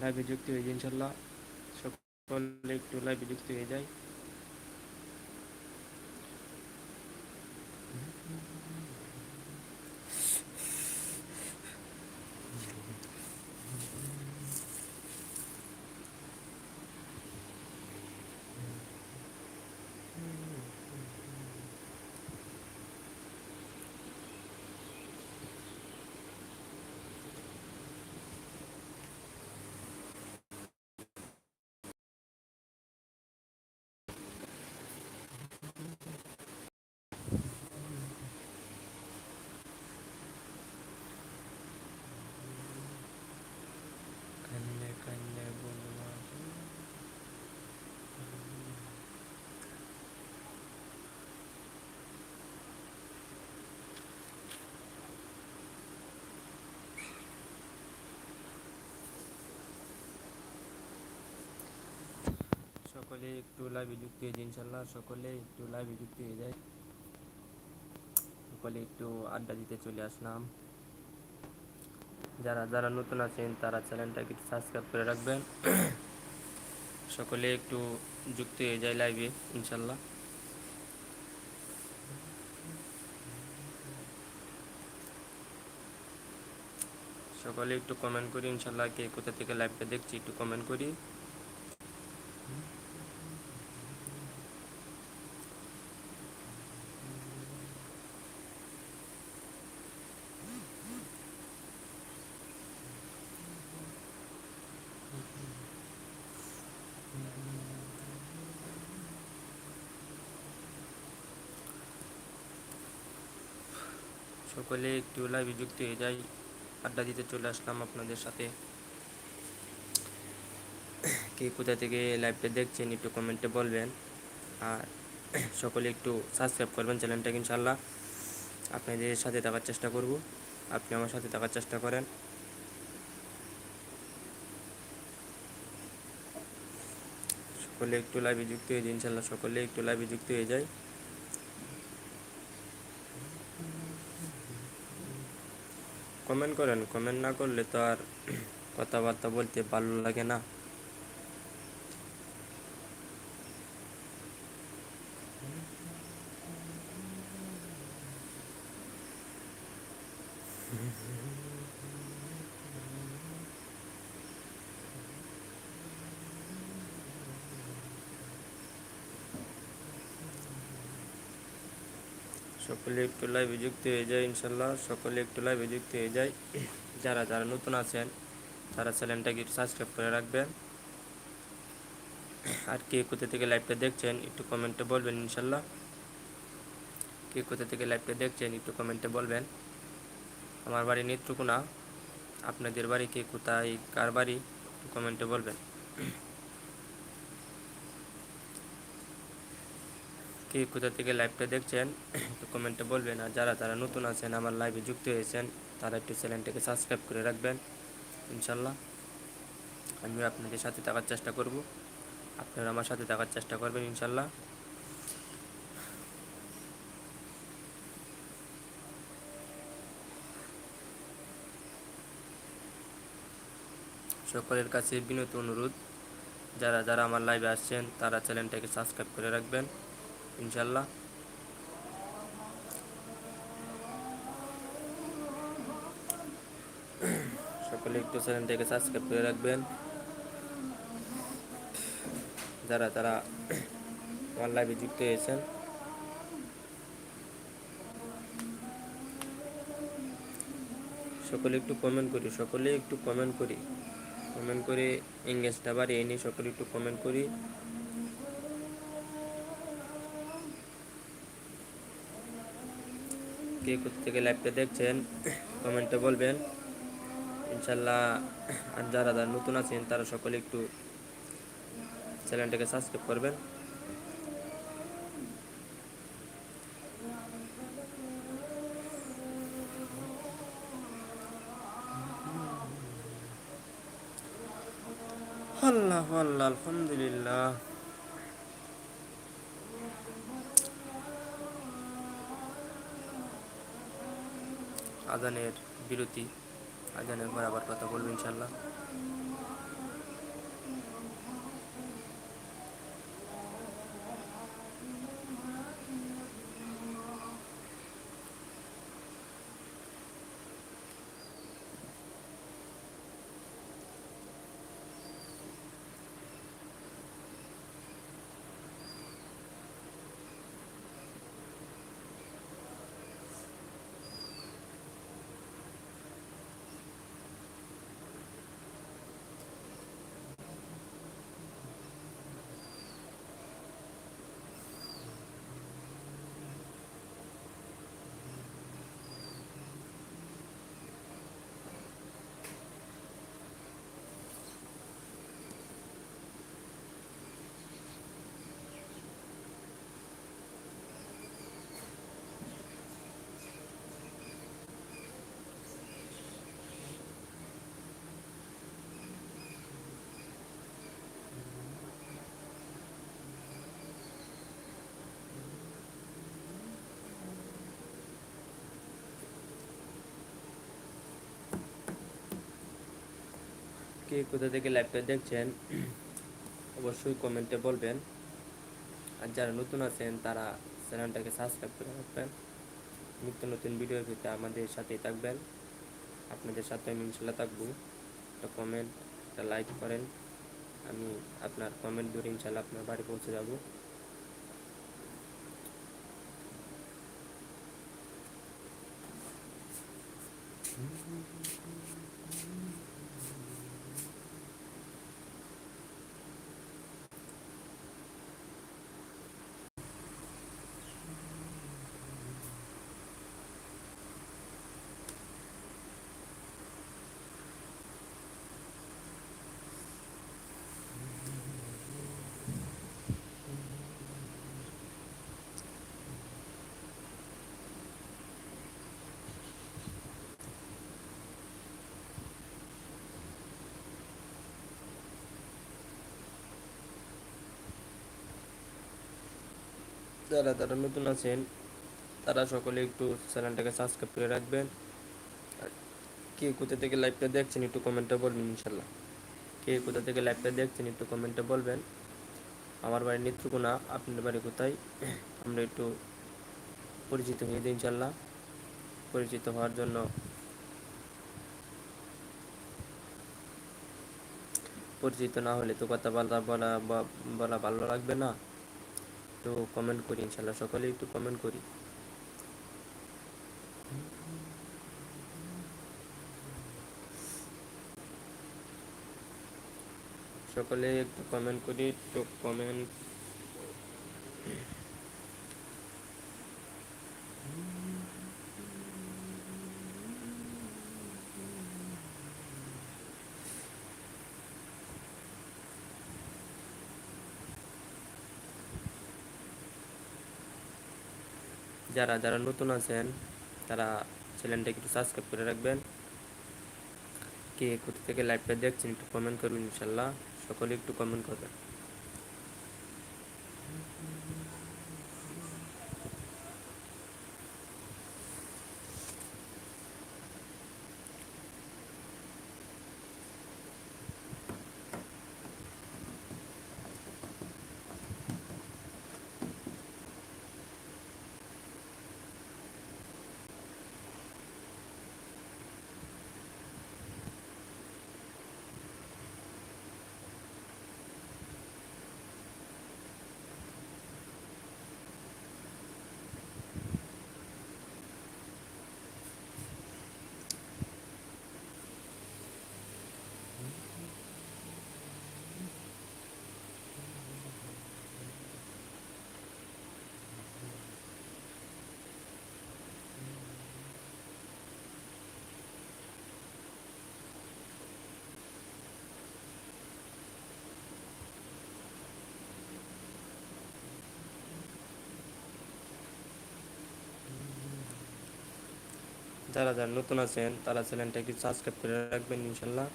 লাইভে যুক্ত হয়ে যায় ইনশাল্লাহ সকলে একটু লাইভে যুক্ত হয়ে যায়। Mm-hmm. সকলে একটু লাইভে যুক্ত হয়ে যায় ইনশাল্লাহ সকলে একটু লাইভে যুক্ত হয়ে যায়। সকলে একটু আড্ডা দিতে চলে আসলাম। যারা যারা নতুন আছেন, তারা চ্যানেলটাকে একটু সাবস্ক্রাইব করে রাখবেন। সকলে একটু যুক্ত হয়ে যায় লাইভে ইনশাল্লাহ। সকলে একটু কমেন্ট করি, ইনশাল্লাহ কে কোথা থেকে লাইভটা দেখছি একটু কমেন্ট করি। সকলে একটু লাইভে যুক্ত হয়ে যাই। আড্ডা দিতে চলে আসলাম আপনাদের সাথে। কে কোথা থেকে লাইভটা দেখছেন একটু কমেন্টে বলবেন। আর সকলে একটু সাবস্ক্রাইব করবেন চ্যানেলটাকে ইনশাল্লাহ আপনাদের সাথে থাকার চেষ্টা করব। আপনি আমার সাথে থাকার চেষ্টা করেন। সকলে একটু লাইভে যুক্ত হয়ে যায় ইনশাল্লাহ সকলে একটু লাইভে যুক্ত হয়ে যায় কমেন্ট করেন কমেন্ট না করলে তো আর কথাবার্তা বলতে ভালো লাগে না। সকলে একটু লাইভে যুক্ত হয়ে যায় ইনশাল্লাহ সকলে একটু লাইভে যুক্ত হয়ে যায়। যারা যারা নতুন আছেন, তারা চ্যানেলটাকে সাবস্ক্রাইব করে রাখবেন। আর কে কোথা থেকে লাইভটা দেখছেন, একটু কমেন্টে বলবেন ইনশাল্লাহ কে কোথা থেকে লাইভটা দেখছেন, একটু কমেন্টে বলবেন। আমার বাড়ি নেত্রকোনা। আপনাদের বাড়ি কে কোথায়, কার বাড়ি, একটু কমেন্টে বলবেন। কে কোথা থেকে লাইভটা দেখছেন, একটু কমেন্টে বলবেন। আর যারা যারা নতুন আছেন, আমার লাইভে যুক্ত হয়েছেন, তারা একটু চ্যানেলটাকে সাবস্ক্রাইব করে রাখবেন, ইনশাল্লাহ। আমিও আপনাদের সাথে থাকার চেষ্টা করব। আপনারা আমার সাথে থাকার চেষ্টা করবেন, ইনশাল্লাহ। সকলের কাছে বিনত অনুরোধ, যারা যারা আমার লাইভে আসছেন, তারা চ্যানেলটাকে সাবস্ক্রাইব করে রাখবেন। ইনশাল্লাহ সকলে একটু চ্যানেলটাকে সাবস্ক্রাইব করে রাখবেন। যারা, তারা আমার লাইভে যুক্ত হয়েছেন। সকলে একটু কমেন্ট করি, সকলে একটু কমেন্ট করি। কমেন্ট করে এঙ্গেজটা বাড়িয়ে নিই, সকলে একটু কমেন্ট করি। কে থেকে লাইভটা দেখছেন কমেন্টে বলবেন। ইনশাল্লাহ আর যারা যারা নতুন আছেন, তারা সকলে একটু চ্যানেলটাকে সাবস্ক্রাইব করবেন। আল্লাহ আল্লাহ, আলহামদুলিল্লাহ। আজানের বিরতি। আজানের পর আবার কথা বলব ইনশাল্লাহ কে কোথা থেকে লাইভটা দেখছেন, অবশ্যই কমেন্টে বলবেন। আর যারা নতুন আছেন, তারা চ্যানেলটাকে সাবস্ক্রাইব করে রাখবেন। নিত্য নতুন ভিডিও পেতে আমাদের সাথেই থাকবেন। আপনাদের সাথে আমি ইনশাল্লাহ থাকব। একটা কমেন্ট একটা লাইক করেন। আমি আপনার কমেন্ট ধরে ইনশাল্লাহ আপনার বাড়ি পৌঁছে যাব। যারা যারা নতুন আছেন, তারা সকলে একটু চ্যানেলটাকে সাবস্ক্রাইব করে রাখবেন। কে কোথা থেকে লাইভটা দেখছেন একটু কমেন্টে বলবেন ইনশাল্লাহ। কে কোথা থেকে লাইভটা দেখছেন একটু কমেন্টে বলবেন। আমার বাড়ি নেত্রকোনা আপনার বাড়ি কোথায়? আমরা একটু পরিচিত হয়ে দিই ইনশাল্লাহ। পরিচিত হওয়ার জন্য। পরিচিত না হলে তো কথা বলা বলা বলা ভালো লাগবে না। একটু কমেন্ট করি ইনশাল্লাহ সকলে একটু কমেন্ট করি। সকলে একটু কমেন্ট করি একটু কমেন্ট যারা যারা নতুন আছেন, তারা চ্যানেলটাকে একটু সাবস্ক্রাইব করে রাখবেন। কে কোথা থেকে লাইভটা দেখছেন একটু কমেন্ট করবেন ইনশাল্লাহ। সকলে একটু কমেন্ট করবেন। যারা যারা নতুন আছেন তারা চ্যানেলটা একটু সাবস্ক্রাইব করে রাখবেন ইনশাল্লাহ।